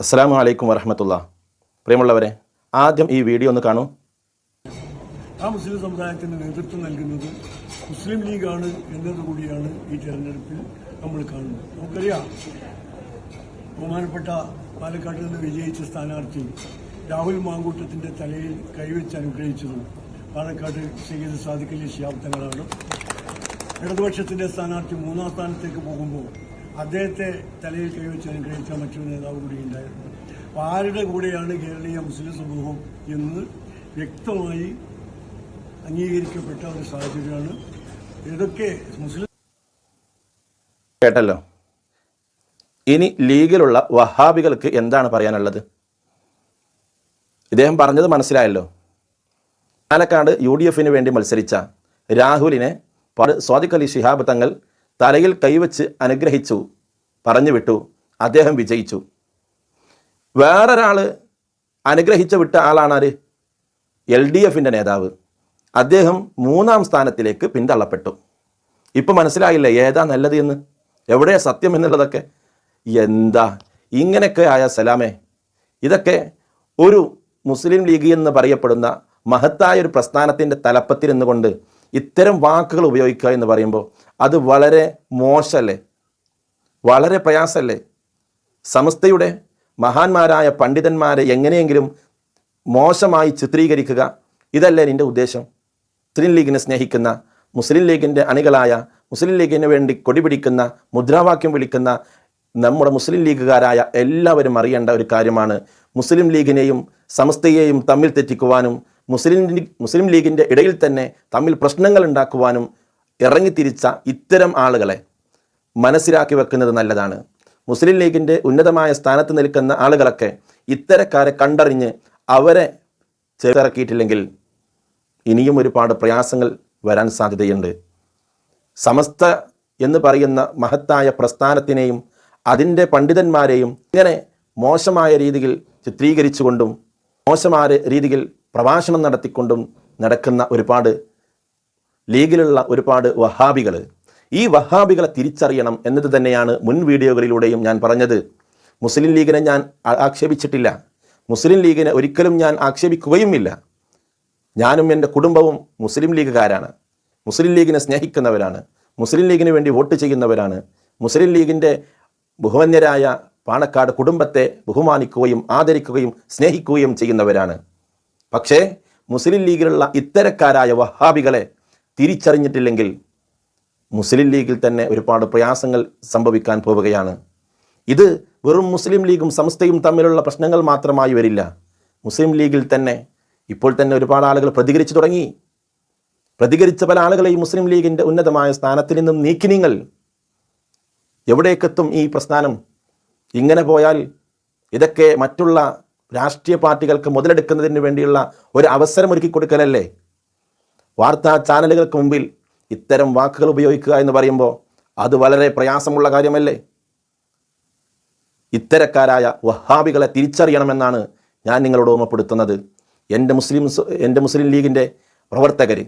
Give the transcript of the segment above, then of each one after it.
അസ്സാം വലൈക്കും വരഹമത്തുള്ള പ്രിയമുള്ളവരെ ആദ്യം ഈ വീഡിയോ ഒന്ന് കാണൂ. ആ മുസ്ലിം സമുദായത്തിന് നേതൃത്വം നൽകുന്നത് മുസ്ലിം ലീഗാണ് എന്നതുകൂടിയാണ് ഈ തെരഞ്ഞെടുപ്പിൽ നമ്മൾ കാണുന്നത്. നമുക്കറിയാം ബഹുമാനപ്പെട്ട പാലക്കാട്ടിൽ നിന്ന് വിജയിച്ച സ്ഥാനാർത്ഥി രാഹുൽ മാങ്കൂട്ടത്തിന്റെ തലയിൽ കൈവച്ച് അനുഗ്രഹിച്ചതും പാലക്കാട് ചെയ്ത് സാധിക്കലി ശിയാബ്ദങ്ങളാണ് ഇടതുപക്ഷത്തിന്റെ സ്ഥാനാർത്ഥി മൂന്നാം സ്ഥാനത്തേക്ക് പോകുമ്പോൾ അദ്ദേഹത്തെ തലയിൽ കൈവച്ച് അനുഗ്രഹിച്ച മറ്റൊരു നേതാവ് കൂടി ഉണ്ടായിരുന്നു. അപ്പോൾ ആരുടെ കൂടെയാണ് കേരളീയ മുസ്ലിം സമൂഹം എന്ന് വ്യക്തമായി അംഗീകരിക്കപ്പെട്ട ഒരു സാഹചര്യമാണ്. ഇതൊക്കെ മുസ്ലിം കേട്ടല്ലോ. ഇനി ലീഗിലുള്ള വഹാബികൾക്ക് എന്താണ് പറയാനുള്ളത്? ഇദ്ദേഹം പറഞ്ഞത് മനസ്സിലായല്ലോ. പാലക്കാട് യു ഡി എഫിന് വേണ്ടി മത്സരിച്ച രാഹുലിനെ സ്വാദിഖലി ശിഹാബ് തങ്ങൾ തലയിൽ കൈവച്ച് അനുഗ്രഹിച്ചു. പറഞ്ഞു വിട്ടു. അദ്ദേഹം വിജയിച്ചു. വേറൊരാൾ അനുഗ്രഹിച്ച വിട്ട ആളാണ് ആര് എൽ ഡി എഫിന്റെ നേതാവ്. അദ്ദേഹം മൂന്നാം സ്ഥാനത്തിലേക്ക് പിന്തള്ളപ്പെട്ടു. ഇപ്പം മനസ്സിലായില്ലേ ഏതാ നല്ലത് എന്ന്? എവിടെയാ സത്യം എന്നുള്ളതൊക്കെ? എന്താ ഇങ്ങനെയൊക്കെ ആയ സലാമേ? ഇതൊക്കെ ഒരു മുസ്ലിം ലീഗ് എന്ന് പറയപ്പെടുന്ന മഹത്തായ ഒരു പ്രസ്ഥാനത്തിന്റെ തലപ്പത്തിൽ നിന്നുകൊണ്ട് ഇത്തരം വാക്കുകൾ ഉപയോഗിക്കുക എന്ന് പറയുമ്പോൾ അത് വളരെ മോശമല്ലേ? വളരെ പ്രയാസമല്ലേ സമസ്തയുടെ മഹാന്മാരായ പണ്ഡിതന്മാരെ എങ്ങനെയെങ്കിലും മോശമായി ചിത്രീകരിക്കുക ഇതല്ലേ നിന്റെ ഉദ്ദേശം? മുസ്ലിം ലീഗിനെ സ്നേഹിക്കുന്ന മുസ്ലിം ലീഗിന്റെ അണികളായ മുസ്ലിം ലീഗിന് വേണ്ടി കൊടിപിടിക്കുന്ന മുദ്രാവാക്യം വിളിക്കുന്ന നമ്മുടെ മുസ്ലിം ലീഗുകാരായ എല്ലാവരും അറിയേണ്ട ഒരു കാര്യമാണ്. മുസ്ലിം ലീഗിനെയും സമസ്തയെയും തമ്മിൽ തെറ്റിക്കുവാനും മുസ്ലിം മുസ്ലിം ലീഗിന്റെ ഇടയിൽ തന്നെ തമ്മിൽ പ്രശ്നങ്ങൾ ഉണ്ടാക്കുവാനും ഇറങ്ങിത്തിരിച്ച ഇത്തരം ആളുകളെ മനസ്സിലാക്കി വെക്കുന്നത് നല്ലതാണ്. മുസ്ലിം ലീഗിന്റെ ഉന്നതമായ സ്ഥാനത്ത് നിൽക്കുന്ന ആളുകളൊക്കെ ഇത്തരക്കാരെ കണ്ടറിഞ്ഞ് അവരെ ചേർത്തിറക്കിയിട്ടില്ലെങ്കിൽ ഇനിയും ഒരുപാട് പ്രയാസങ്ങൾ വരാൻ സാധ്യതയുണ്ട്. സമസ്ത എന്ന് പറയുന്ന മഹത്തായ പ്രസ്ഥാനത്തിനെയും അതിന്റെ പണ്ഡിതന്മാരെയും ഇങ്ങനെ മോശമായ രീതിയിൽ ചിത്രീകരിച്ചുകൊണ്ടും മോശമായ രീതിയിൽ പ്രഭാഷണം നടത്തിക്കൊണ്ടും നടക്കുന്ന ഒരുപാട് ലീഗിലുള്ള ഒരുപാട് വഹാബികൾ ഈ വഹാബികളെ തിരിച്ചറിയണം എന്നത് തന്നെയാണ് മുൻ വീഡിയോകളിലൂടെയും ഞാൻ പറഞ്ഞത്. മുസ്ലിം ലീഗിനെ ഞാൻ ആക്ഷേപിച്ചിട്ടില്ല. മുസ്ലിം ലീഗിനെ ഒരിക്കലും ഞാൻ ആക്ഷേപിക്കുകയുമില്ല. ഞാനും എന്റെ കുടുംബവും മുസ്ലിം ലീഗുകാരാണ്. മുസ്ലിം ലീഗിനെ സ്നേഹിക്കുന്നവരാണ്. മുസ്ലിം ലീഗിന് വേണ്ടി വോട്ട് ചെയ്യുന്നവരാണ്. മുസ്ലിം ലീഗിന്റെ ബഹുമന്യരായ പാണക്കാട് കുടുംബത്തെ ബഹുമാനിക്കുകയും ആദരിക്കുകയും സ്നേഹിക്കുകയും ചെയ്യുന്നവരാണ്. പക്ഷേ മുസ്ലിം ലീഗിലുള്ള ഇത്തരക്കാരായ വഹാബികളെ തിരിച്ചറിഞ്ഞിട്ടില്ലെങ്കിൽ മുസ്ലിം ലീഗിൽ തന്നെ ഒരുപാട് പ്രയാസങ്ങൾ സംഭവിക്കാൻ പോവുകയാണ്. ഇത് വെറും മുസ്ലിം ലീഗും സംസ്ഥയും തമ്മിലുള്ള പ്രശ്നങ്ങൾ മാത്രമായി വരില്ല. മുസ്ലിം ലീഗിൽ തന്നെ ഇപ്പോൾ തന്നെ ഒരുപാട് ആളുകൾ പ്രതികരിച്ചു തുടങ്ങി. പ്രതികരിച്ച പല ആളുകളെയും മുസ്ലിം ലീഗിന്റെ ഉന്നതമായ സ്ഥാനത്തിൽ നിന്നും നീക്കി നിങ്ങൾ എവിടേക്കെത്തും ഈ പ്രസ്ഥാനം? ഇങ്ങനെ പോയാൽ ഇതൊക്കെ മറ്റുള്ള രാഷ്ട്രീയ പാർട്ടികൾക്ക് മുതലെടുക്കുന്നതിന് വേണ്ടിയുള്ള ഒരു അവസരം ഒരുക്കി കൊടുക്കലല്ലേ? വാർത്താ ചാനലുകൾക്ക് മുമ്പിൽ ഇത്തരം വാക്കുകൾ ഉപയോഗിക്കുക എന്ന് പറയുമ്പോൾ അത് വളരെ പ്രയാസമുള്ള കാര്യമല്ലേ? ഇത്തരക്കാരായ വഹാബികളെ തിരിച്ചറിയണമെന്നാണ് ഞാൻ നിങ്ങളോട് ഓർമ്മപ്പെടുത്തുന്നത്. എന്റെ മുസ്ലിം എന്റെ മുസ്ലിം ലീഗിന്റെ പ്രവർത്തകർ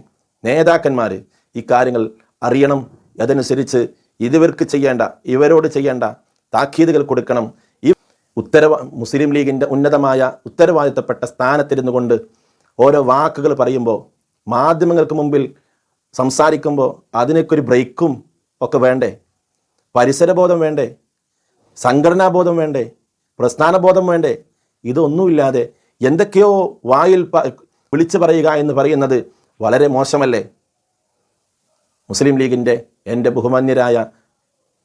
നേതാക്കന്മാർ ഈ കാര്യങ്ങൾ അറിയണം. അതനുസരിച്ച് ഇവർക്ക് ചെയ്യേണ്ട ഇവരോട് ചെയ്യേണ്ട താക്കീതുകൾ കൊടുക്കണം. ഈ ഉത്തരവ മുസ്ലിം ലീഗിന്റെ ഉന്നതമായ ഉത്തരവാദിത്തപ്പെട്ട സ്ഥാനത്തിരുന്നു കൊണ്ട് ഓരോ വാക്കുകൾ പറയുമ്പോൾ മാധ്യമങ്ങൾക്ക് മുമ്പിൽ സംസാരിക്കുമ്പോൾ അതിനൊക്കെ ഒരു ബ്രേക്കും ഒക്കെ വേണ്ടേ? പരിസരബോധം വേണ്ടേ? സംഘടനാബോധം വേണ്ടേ? പ്രസ്ഥാനബോധം വേണ്ടേ? ഇതൊന്നുമില്ലാതെ എന്തൊക്കെയോ വായിൽ വിളിച്ചു പറയുക എന്ന് പറയുന്നത് വളരെ മോശമല്ലേ? മുസ്ലിം ലീഗിന്റെ എന്റെ ബഹുമാന്യരായ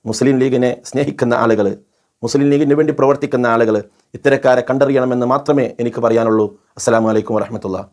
മുസ്ലിം ലീഗിനെ സ്നേഹിക്കുന്ന ആളുകൾ മുസ്ലിം ലീഗിന് വേണ്ടി പ്രവർത്തിക്കുന്ന ആളുകൾ ഇത്തരക്കാരെ കണ്ടറിയണമെന്ന് മാത്രമേ എനിക്ക് പറയാനുള്ളൂ. അസ്സാം വലൈക്കും വറഹമത്തുള്ള.